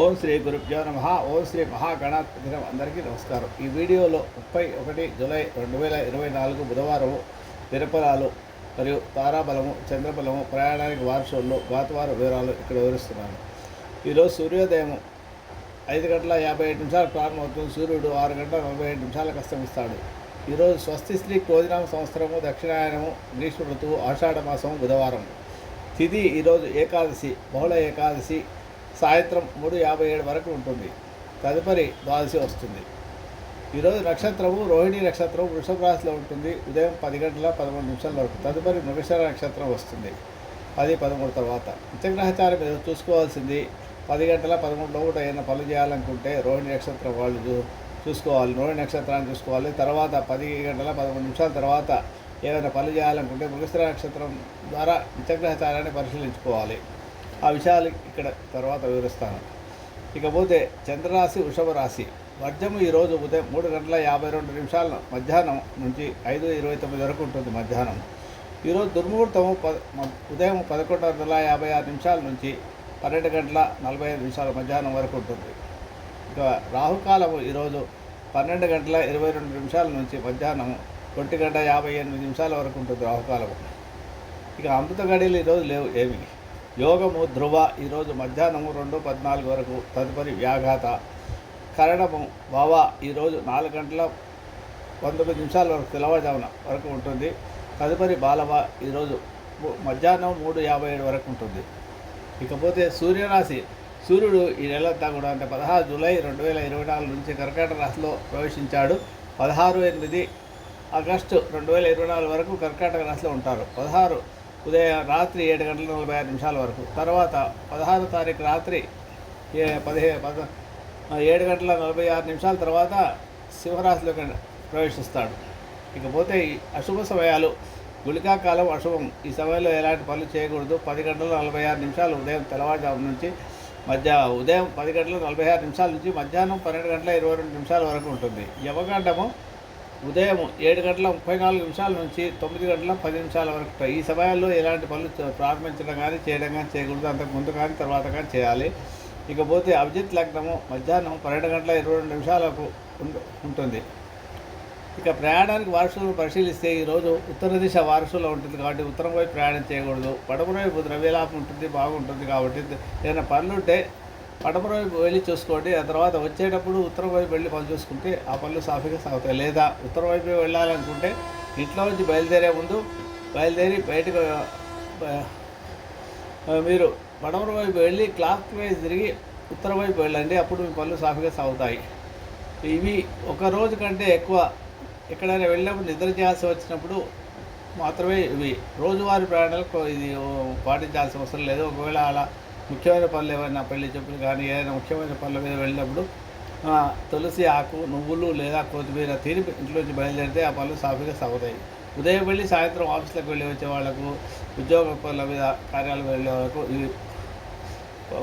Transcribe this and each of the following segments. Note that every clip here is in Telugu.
ఓం శ్రీ గురుభ్యో నమ. ఓం శ్రీ మహాగణాధిపతి అందరికీ నమస్కారం. ఈ వీడియోలో ముప్పై ఒకటి జూలై రెండు వేల ఇరవై నాలుగు బుధవారము తిరుపరాలు మరియు తారాబలము చంద్రబలము ప్రయాణానికి వార్షోళ్ళు గాతవార వివరాలు ఇక్కడ వివరిస్తున్నాను. ఈరోజు సూర్యోదయం ఐదు గంటల యాభై ఐదు నిమిషాలు ప్రారంభమవుతుంది. సూర్యుడు ఆరు గంటల నలభై ఏడు నిమిషాలకు అస్తమిస్తాడు. ఈరోజు స్వస్తి శ్రీ క్రోధినామ సంవత్సరము దక్షిణాయనము గ్రీష్మ ఋతువు ఆషాఢ మాసము బుధవారం తిథి ఈరోజు ఏకాదశి బహుళ ఏకాదశి సాయంత్రం మూడు యాభై ఏడు వరకు ఉంటుంది. తదుపరి ద్వాదశి వస్తుంది. ఈరోజు నక్షత్రము రోహిణి నక్షత్రం వృషభ రాశిలో ఉంటుంది. ఉదయం పది గంటల పదమూడు నిమిషాల వరకు. తదుపరి మృగశర నక్షత్రం వస్తుంది. పది పదమూడు తర్వాత. నిత్యగ్రహచారం మీద చూసుకోవాల్సింది. పది గంటల పదమూడు లోపల ఏదైనా పనులు చేయాలనుకుంటే రోహిణి నక్షత్రం వాళ్ళు చూ- చూసుకోవాలి. రోహిణి నక్షత్రాన్ని చూసుకోవాలి. తర్వాత పది గంటల పదమూడు నిమిషాల తర్వాత ఏదైనా పనులు చేయాలనుకుంటే మృగశిర నక్షత్రం ద్వారా నిత్యగ్రహచారాన్ని పరిశీలించుకోవాలి. ఆ విషయాలు ఇక్కడ తర్వాత వివరిస్తాను. ఇకపోతే చంద్రరాశి వృషభ రాశి వర్జము ఈరోజు ఉదయం మూడు గంటల యాభై రెండు నిమిషాల మధ్యాహ్నం నుంచి ఐదు ఇరవై తొమ్మిది వరకు ఉంటుంది మధ్యాహ్నం. ఈరోజు దుర్ముహూర్తము మ- ఉదయం పదకొండు వందల యాభై ఆరు నిమిషాల నుంచి పన్నెండు గంటల నలభై ఐదు నిమిషాల మధ్యాహ్నం వరకు ఉంటుంది. ఇక రాహుకాలము ఈరోజు పన్నెండు గంటల ఇరవై రెండు నిమిషాల నుంచి మధ్యాహ్నం ఒంటి గంట యాభై ఎనిమిది నిమిషాల వరకు ఉంటుంది రాహుకాలము. ఇక అమృత గడియలు ఈరోజు లేవు ఏమి. యోగము ధ్రువ ఈరోజు మధ్యాహ్నము రెండు పద్నాలుగు వరకు తదుపరి వ్యాఘాత. కరణము భవ ఈరోజు నాలుగు గంటల పంతొమ్మిది నిమిషాల వరకు తెల్లవారుజామున వరకు ఉంటుంది. తదుపరి బాలవ ఈరోజు మధ్యాహ్నం మూడు యాభై ఏడు వరకు ఉంటుంది. ఇకపోతే సూర్యరాశి సూర్యుడు ఈ నెలంతా కూడా అంటే పదహారు జూలై రెండు వేల ఇరవై నాలుగు నుంచి కర్కాటక రాశిలో ప్రవేశించాడు. పదహారు ఎనిమిది ఆగస్టు రెండు వేల ఇరవై నాలుగు వరకు కర్కాటక రాశిలో ఉంటారు. పదహారు ఉదయం రాత్రి ఏడు గంటల నలభై ఆరు నిమిషాల వరకు. తర్వాత పదహారు తారీఖు రాత్రి ఏ పదిహే పద ఏడు గంటల నలభై ఆరు నిమిషాల తర్వాత సింహరాశిలోకి ప్రవేశిస్తాడు. ఇకపోతే ఈ అశుభ సమయాలు గుళికాకాలం అశుభం. ఈ సమయంలో ఎలాంటి పనులు చేయకూడదు. పది గంటల నలభై ఆరు నిమిషాలు ఉదయం తెల్లవారుజాము నుంచి మధ్య ఉదయం పది గంటల నలభై ఆరు నిమిషాల నుంచి మధ్యాహ్నం పన్నెండు గంటల ఇరవై రెండు నిమిషాల వరకు ఉంటుంది. యమగండము ఉదయం ఏడు గంటల ముప్పై నాలుగు నిమిషాల నుంచి తొమ్మిది గంటల పది నిమిషాల వరకు ఈ సమయాల్లో ఎలాంటి పనులు ప్రారంభించడం కానీ చేయడం కానీ చేయకూడదు. అంతకు ముందు కానీ తర్వాత కానీ చేయాలి. ఇకపోతే అభిజిత్ లగ్నము మధ్యాహ్నం పన్నెండు గంటల ఇరవై రెండు నిమిషాలకు ఉంటుంది. ఇక ప్రయాణానికి వారసులను పరిశీలిస్తే ఈరోజు ఉత్తర దిశ వారసులో ఉంటుంది కాబట్టి ఉత్తరం వైపు ప్రయాణం చేయకూడదు. పడమర వైపు ద్రవ్యలాభం ఉంటుంది బాగుంటుంది కాబట్టి ఏదైనా పనులుంటే పడమర వైపు వెళ్ళి చూసుకోండి. ఆ తర్వాత వచ్చేటప్పుడు ఉత్తరం వైపు వెళ్ళి పనులు చూసుకుంటే ఆ పనులు సాఫీగా సాగుతాయి. లేదా ఉత్తరం వైపు వెళ్ళాలనుకుంటే ఇంట్లో నుంచి బయలుదేరే ముందు బయలుదేరి బయటకు మీరు పడమర వైపు వెళ్ళి క్లాక్ వైజ్ తిరిగి ఉత్తరం వైపు వెళ్ళండి. అప్పుడు మీ పనులు సాఫీగా సాగుతాయి. ఇవి ఒక రోజు కంటే ఎక్కువ ఎక్కడైనా వెళ్ళినప్పుడు నిద్ర చేయాల్సి వచ్చినప్పుడు మాత్రమే ఇవి. రోజువారీ ప్రయాణాలకు ఇది పాటించాల్సిన అవసరం లేదు. ఒకవేళ అలా ముఖ్యమైన పనులు ఏమైనా పెళ్ళి చెప్పులు కానీ ఏదైనా ముఖ్యమైన పనుల మీద వెళ్ళినప్పుడు తులసి ఆకు నువ్వులు లేదా కొత్తిమీర తిని ఇంట్లోంచి బయలుదేరితే ఆ పనులు సాఫీగా సాగుతాయి. ఉదయం వెళ్ళి సాయంత్రం ఆఫీస్లకు వెళ్ళి వచ్చే వాళ్ళకు ఉద్యోగ పనుల మీద కార్యాలయం వెళ్ళే వాళ్ళకు ఇవి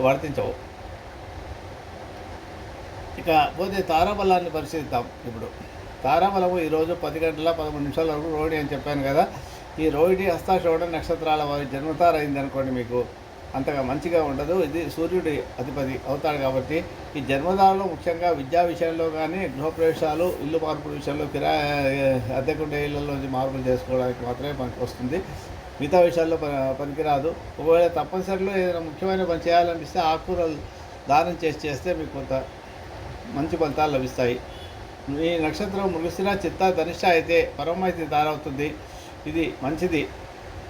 వర్తించవు. ఇక పోతే తారాబలాన్ని పరిశీలిద్దాం ఇప్పుడు. తారాబలము ఈరోజు పది గంటల పదమూడు నిమిషాల వరకు రోహిణి అని చెప్పాను కదా. ఈ రోహిణి హస్తాశ్రవణ నక్షత్రాల వారి జన్మతారైంది అనుకోండి మీకు. అంతగా మంచిగా ఉండదు. ఇది సూర్యుడి అధిపతి అవుతాడు కాబట్టి ఈ జన్మదారులు ముఖ్యంగా విద్యా విషయంలో కానీ గృహప్రవేశాలు ఇల్లు మార్పుల విషయంలో కిరా అద్దెకుండే ఇళ్ళలోంచి మార్పులు చేసుకోవడానికి మాత్రమే పనికి వస్తుంది. మిగతా విషయాల్లో పనికిరాదు. ఒకవేళ తప్పనిసరిలో ఏదైనా ముఖ్యమైన పని చేయాలనిపిస్తే ఆకుకూరలు దానం చేసి చేస్తే మీకు కొంత మంచి ఫలితాలు లభిస్తాయి. ఈ నక్షత్రం మృగశిర చిత్త ధనిష్ట అయితే పరమైతే దారవుతుంది ఇది మంచిది.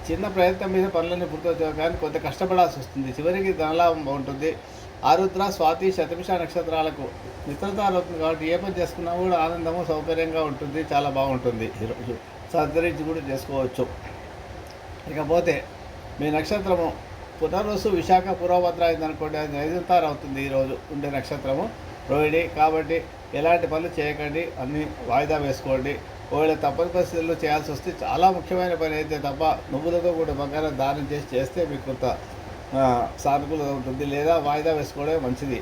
చిన్న ప్రయత్నం మీద పనులన్నీ పూర్తవుతాయి కానీ కొంత కష్టపడాల్సి వస్తుంది. చివరికి ధనలాభం బాగుంటుంది. ఆరుద్ర స్వాతి శతభిష నక్షత్రాలకు మిత్రతాలు అవుతుంది కాబట్టి ఏ పని చేసుకున్నా కూడా ఆనందము సౌకర్యంగా ఉంటుంది. చాలా బాగుంటుంది. ఈరోజు సంతరించి కూడా చేసుకోవచ్చు. ఇకపోతే మీ నక్షత్రము పునర్వసు విశాఖ పూర్వభద్ర అయిందనుకోండి. అది నైజంతారు అవుతుంది ఈరోజు ఉండే నక్షత్రము. రోహిణి కాబట్టి ఎలాంటి పనులు చేయకండి. అన్నీ వాయిదా వేసుకోండి. ఒకవేళ తప్పని పరిస్థితుల్లో చేయాల్సి వస్తే చాలా ముఖ్యమైన పని అయితే తప్ప నువ్వులతో కూడా బంగారం దానం చేసి చేస్తే మీకు కొంత ఆ, సానుకూలత ఉంటుంది లేదా వాయిదా వేసుకోవడమే మంచిది.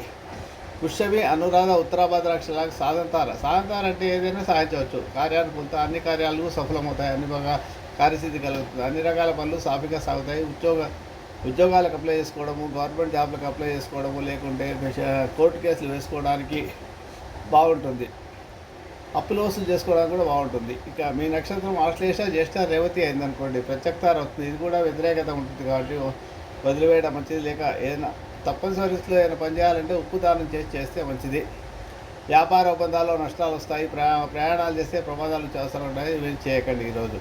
పుష్యమి అనురాధ ఉత్తరాభద్ర అక్షరాలకు సాధంతార సాధంతార అంటే ఏదైనా సాధించవచ్చు. కార్యాన్ని కొంత అన్ని కార్యాలు సఫలమవుతాయి. అన్ని బాగా కార్యసిద్ధి కలుగుతుంది. అన్ని రకాల పనులు సాఫీగా సాగుతాయి. ఉద్యోగ ఉద్యోగాలకు అప్లై చేసుకోవడము గవర్నమెంట్ జాబ్లకు అప్లై చేసుకోవడము లేకుంటే కోర్టు కేసులు వేసుకోవడానికి బాగుంటుంది. అప్పులు వసూలు చేసుకోవడానికి కూడా బాగుంటుంది. ఇక మీ నక్షత్రం ఆశ్లేష జ్యేష్ఠ రేవతి అయిందనుకోండి ప్రత్యక్తారు వస్తుంది. ఇది కూడా వ్యతిరేకత ఉంటుంది కాబట్టి వదిలివేయడం మంచిది. లేక ఏదైనా తప్పనిసరి ఏదైనా పని చేయాలంటే ఉప్పు దానం చేసి చేస్తే మంచిది. వ్యాపార ఒప్పందాల్లో నష్టాలు వస్తాయి. ప్రయా ప్రయాణాలు చేస్తే ప్రమాదాలు వచ్చే అవసరం ఉంటాయి. మీరు చేయకండి ఈరోజు.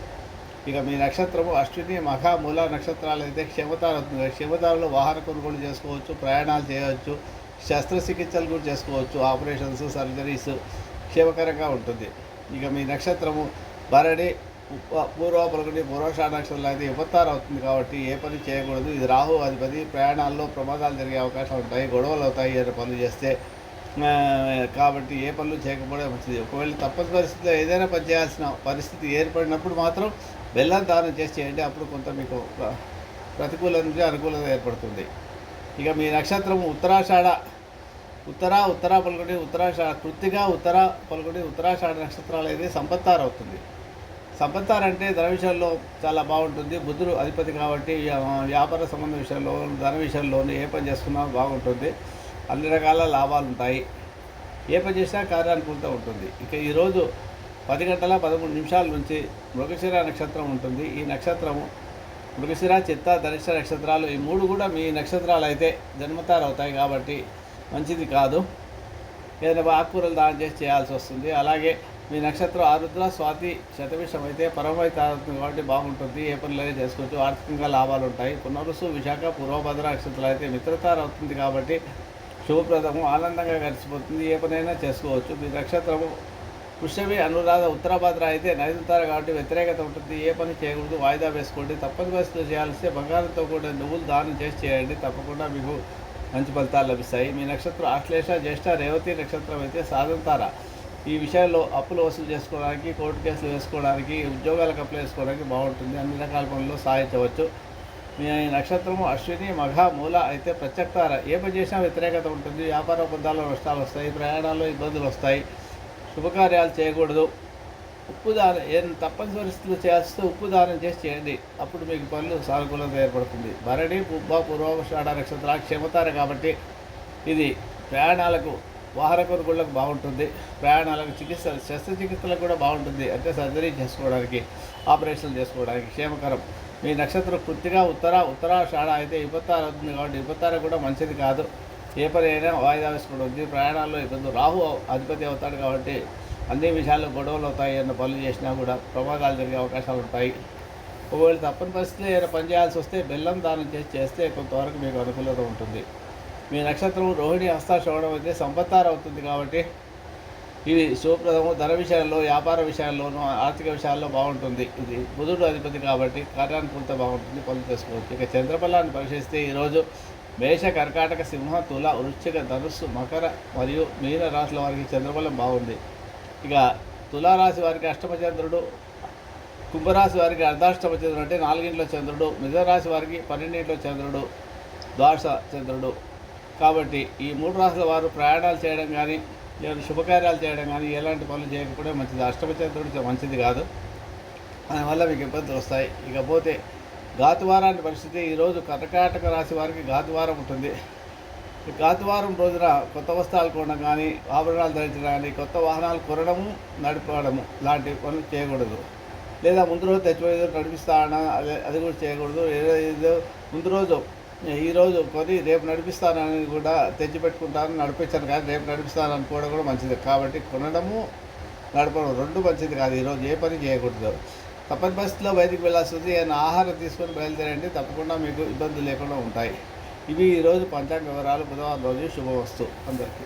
ఇక మీ నక్షత్రము అశ్విని మఖ మూల నక్షత్రాలు అయితే క్షమతాలు అవుతుంది క్షమతాలలో వాహన కొనుగోలు చేసుకోవచ్చు ప్రయాణాలు చేయవచ్చు శస్త్రచికిత్సలు కూడా చేసుకోవచ్చు ఆపరేషన్స్ సర్జరీస్ క్షేమకరంగా ఉంటుంది. ఇక మీ నక్షత్రము భరణి పూర్వ పలుకుని పూర్వషాఢ నక్షత్రం అయితే ఉపతారం అవుతుంది కాబట్టి ఏ పని చేయకూడదు. ఇది రాహు అధిపతి ప్రయాణాల్లో ప్రమాదాలు జరిగే అవకాశాలు ఉంటాయి గొడవలు అవుతాయి అనే పనులు చేస్తే కాబట్టి ఏ పనులు చేయకపోవడం మంచిది. ఒకవేళ తప్పని పరిస్థితిలో ఏదైనా పని చేయాల్సిన పరిస్థితి ఏర్పడినప్పుడు మాత్రం బెల్లం దానం చేసి చేయండి. అప్పుడు కొంత మీకు ప్ర- ప్రతికూలత నుంచి అనుకూలత ఏర్పడుతుంది. ఇక మీ నక్షత్రం ఉత్తరాషాఢ ఉత్తర ఉత్తర పలుకుడి ఉత్తరాషాఢ కృత్తిగా ఉత్తర పలుకుడి ఉత్తరాషాఢ నక్షత్రాలు అయితే సంపత్తారు అవుతుంది. సంపత్తారు అంటే ధన విషయంలో చాలా బాగుంటుంది. బుద్ధుడు అధిపతి కాబట్టి వ్యాపార సంబంధ విషయంలో ధన విషయంలోనూ ఏ పని చేసుకున్నా బాగుంటుంది. అన్ని రకాల లాభాలు ఉంటాయి. ఏ పని చేసినా కార్యానుకూలత ఉంటుంది. ఇక ఈరోజు పది గంటల పదమూడు నిమిషాల నుంచి మృగశిర నక్షత్రం ఉంటుంది. ఈ నక్షత్రము మృగశిర చిత్త ధనిష్ట నక్షత్రాలు ఈ మూడు కూడా మీ నక్షత్రాలు అయితే జన్మతారు అవుతాయి కాబట్టి మంచిది కాదు. ఏదైనా ఆకుకూరలు దానం చేసి చేయాల్సి వస్తుంది. అలాగే మీ నక్షత్రం ఆరుద్ర స్వాతి శతవిషం అయితే పరమైతే తారుతుంది కాబట్టి బాగుంటుంది. ఏ పనులైనా చేసుకోవచ్చు. ఆర్థికంగా లాభాలు ఉంటాయి. పునరుసు విశాఖ పూర్వభద్ర నక్షత్రాలు అయితే మిత్రతార అవుతుంది కాబట్టి శుభప్రదము ఆనందంగా గడిచిపోతుంది. ఏ పనైనా చేసుకోవచ్చు. మీ నక్షత్రము పుష్యమి అనురాధ ఉత్తరాభద్ర అయితే నైదుతారు కాబట్టి వ్యతిరేకత ఉంటుంది. ఏ పని చేయకూడదు. వాయిదా వేసుకోండి. తప్పని పరిస్థితులు చేయాల్సి బంగారంతో కూడిన నువ్వులు దానం చేసి చేయండి. తప్పకుండా మీకు మంచి ఫలితాలు లభిస్తాయి. మీ నక్షత్రం ఆశ్లేష జ్యేష్ఠ రేవతి నక్షత్రం అయితే సాధంతార ఈ విషయాల్లో అప్పులు వసూలు చేసుకోవడానికి కోర్టు కేసులు వేసుకోవడానికి ఉద్యోగాలకు అప్లై చేసుకోవడానికి బాగుంటుంది. అన్ని రకాల పనుల్లో సాధించవచ్చు. మీ నక్షత్రము అశ్విని మఘ మూల అయితే ప్రత్యక్తార ఏ పని చేసినా వ్యతిరేకత ఉంటుంది. వ్యాపార ఒప్పందాల్లో నష్టాలు వస్తాయి. ప్రయాణాల్లో ఇబ్బందులు వస్తాయి. శుభకార్యాలు చేయకూడదు. ఉప్పు దానం ఏం తప్పనిసరి స్థితిలో చేస్తే ఉప్పు దానం చేసి చేయండి. అప్పుడు మీకు పనులు సానుకూలత ఏర్పడుతుంది. భరణి పుబ్బ పూర్వషాఢ నక్షత్రాలు క్షమతారు కాబట్టి ఇది ప్రయాణాలకు వాహన కొనుగోళ్ళకు బాగుంటుంది. ప్రయాణాలకు చికిత్స శస్త్రచికిత్సలకు కూడా బాగుంటుంది. అంటే సర్జరీ చేసుకోవడానికి ఆపరేషన్ చేసుకోవడానికి క్షేమకరం. మీ నక్షత్రం పూర్తిగా ఉత్తర ఉత్తరాషాఢ అయితే ఇబ్బంతారు అవుతుంది కాబట్టి ఇబ్బంతార కూడా మంచిది కాదు. ఏ పని అయినా వాయిదా వేసుకోవడం ఉంది. ప్రయాణాల్లో ఇబ్బంది రాహు అధిపతి అవుతాడు కాబట్టి అన్ని విషయాల్లో గొడవలు అవుతాయి అన్న పనులు చేసినా కూడా ప్రమాదాలు జరిగే అవకాశాలు ఉంటాయి. ఒకవేళ తప్పని పరిస్థితిలో ఏదైనా పని చేయాల్సి వస్తే బెల్లం దానం చేసి చేస్తే కొంతవరకు మీకు అనుకూలత ఉంటుంది. మీ నక్షత్రం రోహిణి హస్త అయితే సంపత్తారు అవుతుంది కాబట్టి ఇది సుప్రదము ధర విషయాల్లో వ్యాపార విషయాల్లోనూ ఆర్థిక విషయాల్లో బాగుంటుంది. ఇది బుధుడు అధిపతి కాబట్టి కార్యానుకూలత బాగుంటుంది పనులు చేసుకోవచ్చు. ఇక చంద్రబలాన్ని పరిశీలిస్తే ఈరోజు మేష కర్కాటక సింహ తుల వృశ్చిక ధనుస్సు మకర మరియు మీన రాశుల వారికి చంద్రబలం బాగుంది. ఇక తులారాశి వారికి అష్టమచంద్రుడు కుంభరాశి వారికి అర్ధాష్టమ చంద్రుడు అంటే నాలుగింట్లో చంద్రుడు మిథునరాశి వారికి పన్నెండింట్లో చంద్రుడు ద్వాదశ చంద్రుడు. కాబట్టి ఈ మూడు రాశుల వారు ప్రయాణాలు చేయడం కానీ లేదా శుభకార్యాలు చేయడం కానీ ఎలాంటి పనులు చేయకపోవడం మంచిది. అష్టమచంద్రుడు మంచిది కాదు. దానివల్ల మీకు ఇబ్బందులు వస్తాయి. ఇకపోతే ఘాతువారాన్ని పరిస్థితి ఈరోజు కర్కాటక రాశి వారికి ఘాతువారం ఉంటుంది. ఈ రోజున కొత్త వస్త్రాలు కొనడం కానీ ఆభరణాలు ధరించడం కానీ కొత్త వాహనాలు కొనడము నడపడము లాంటి పనులు చేయకూడదు. లేదా ముందు రోజు తెచ్చిపోయేది నడిపిస్తానా అదే అది కూడా చేయకూడదు. ఏదో ముందు రోజు ఈరోజు కొని రేపు నడిపిస్తానని కూడా తెచ్చిపెట్టుకుంటాను నడిపించాను కానీ రేపు నడిపిస్తాను అనుకోవడం కూడా మంచిది. కాబట్టి కొనడము నడపడం రెండు మంచిది కాదు. ఈరోజు ఏ పని చేయకూడదు. తప్పని పరిస్థితిలో బయటికి వెళ్ళాల్సి ఉంది ఏమైనా ఆహారం తీసుకొని బయలుదేరండి. తప్పకుండా మీకు ఇబ్బందులు లేకుండా ఉంటాయి. ఇవి ఈరోజు పంచాంగ వివరాలు బుధవారం రోజు శుభవస్తు అందరికీ.